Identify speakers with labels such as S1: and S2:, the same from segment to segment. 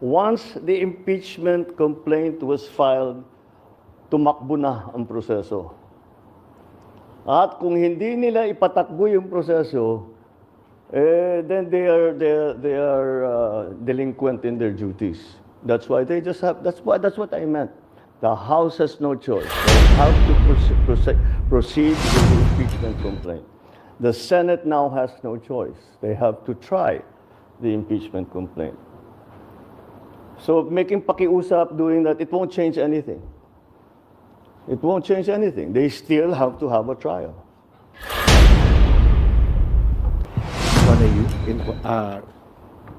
S1: once the impeachment complaint was filed, tumakbo na ang proseso. At kung hindi nila ipatakbo yung proseso, eh, then they are they are, they are uh, delinquent in their duties. That's why they just have. That's why that's what I meant. The House has no choice. They have to proceed with the impeachment complaint. The Senate now has no choice. They have to try the impeachment complaint. So making pakiusap doing that, it won't change anything. It won't change anything. They still have to have a trial.
S2: One of you in uh,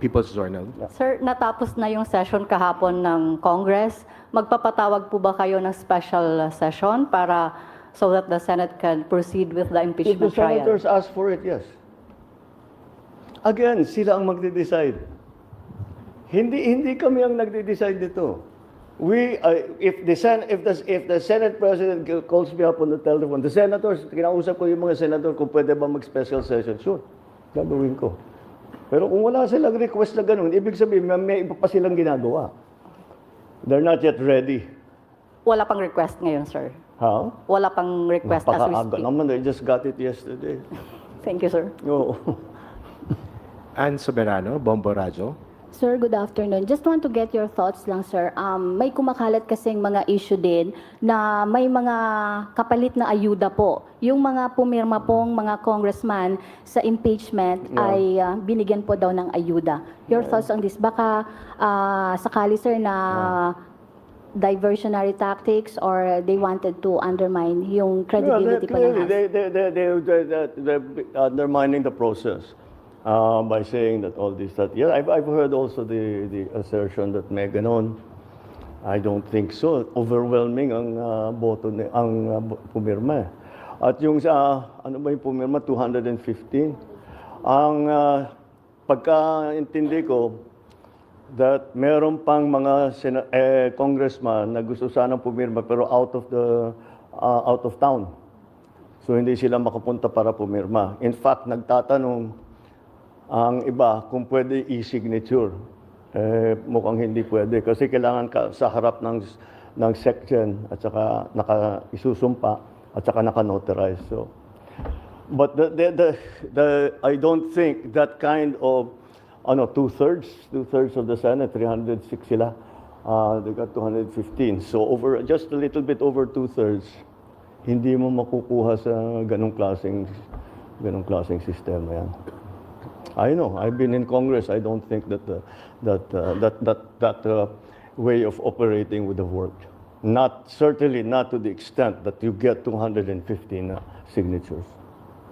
S2: People's Journal.
S3: Sir, natapos na yung session kahapon ng Congress. Magpapatawag po ba kayo ng special session para so that the Senate can proceed with the
S1: If the
S3: impeachment trial?
S1: senators ask for it, yes. Again, sila ang magde-decide. Hindi hindi kami ang nagde-decide dito. We uh, if the Sen if the if the Senate President calls me up on the telephone, the senators, kinausap ko yung mga senator kung pwede ba mag-special session. Sure, gagawin ko. Pero kung wala silang request na ganun, ibig sabihin may, may iba pa silang ginagawa. They're not yet ready.
S3: Wala pang request ngayon, sir.
S1: Ha?
S3: Wala pang request as we
S1: Napakaaga
S3: speak.
S1: naman, they just got it yesterday.
S3: Thank you, sir.
S1: Oo.
S2: Ann Soberano, Bombo Radyo.
S4: Sir, good afternoon. Just want to get your thoughts lang, sir. Um, may kumakalat kasing mga issue din na may mga kapalit na ayuda po. Yung mga pumirma pong mga congressman sa impeachment
S1: Yeah.
S4: ay ah, binigyan po daw ng ayuda. Your thoughts on this? Baka ah, sakali, sir, na diversionary tactics or they wanted to undermine yung credibility
S1: Yeah,
S4: po ng House?
S1: they, they, they, they, they, they, they're undermining the process uh, by saying that all this, that, yeah, I've, I've heard also the, the assertion that may ganon. I don't think so. Overwhelming ang uh, boto ni, ang uh, pumirma. At yung sa, ano ba yung pumirma? 215. Ang uh, pagkaintindi ko, that meron pang mga sena- eh, congressman na gusto sanang pumirma pero out of the uh, out of town. So hindi sila makapunta para pumirma. In fact, nagtatanong ang iba kung pwede e-signature. Eh, mukhang hindi pwede kasi kailangan ka sa harap ng ng section at saka naka isusumpa at saka naka-notarize. So But the, the, the, the, I don't think that kind of, ano, two-thirds, two-thirds of the Senate, 306 sila, uh, they got 215. So over, just a little bit over two-thirds, hindi mo makukuha sa ganong klaseng, ganong klaseng sistema yan. I know, I've been in Congress, I don't think that, the, that, uh, that, that, that uh, way of operating would have worked. Not, certainly not to the extent that you get 215 uh, signatures.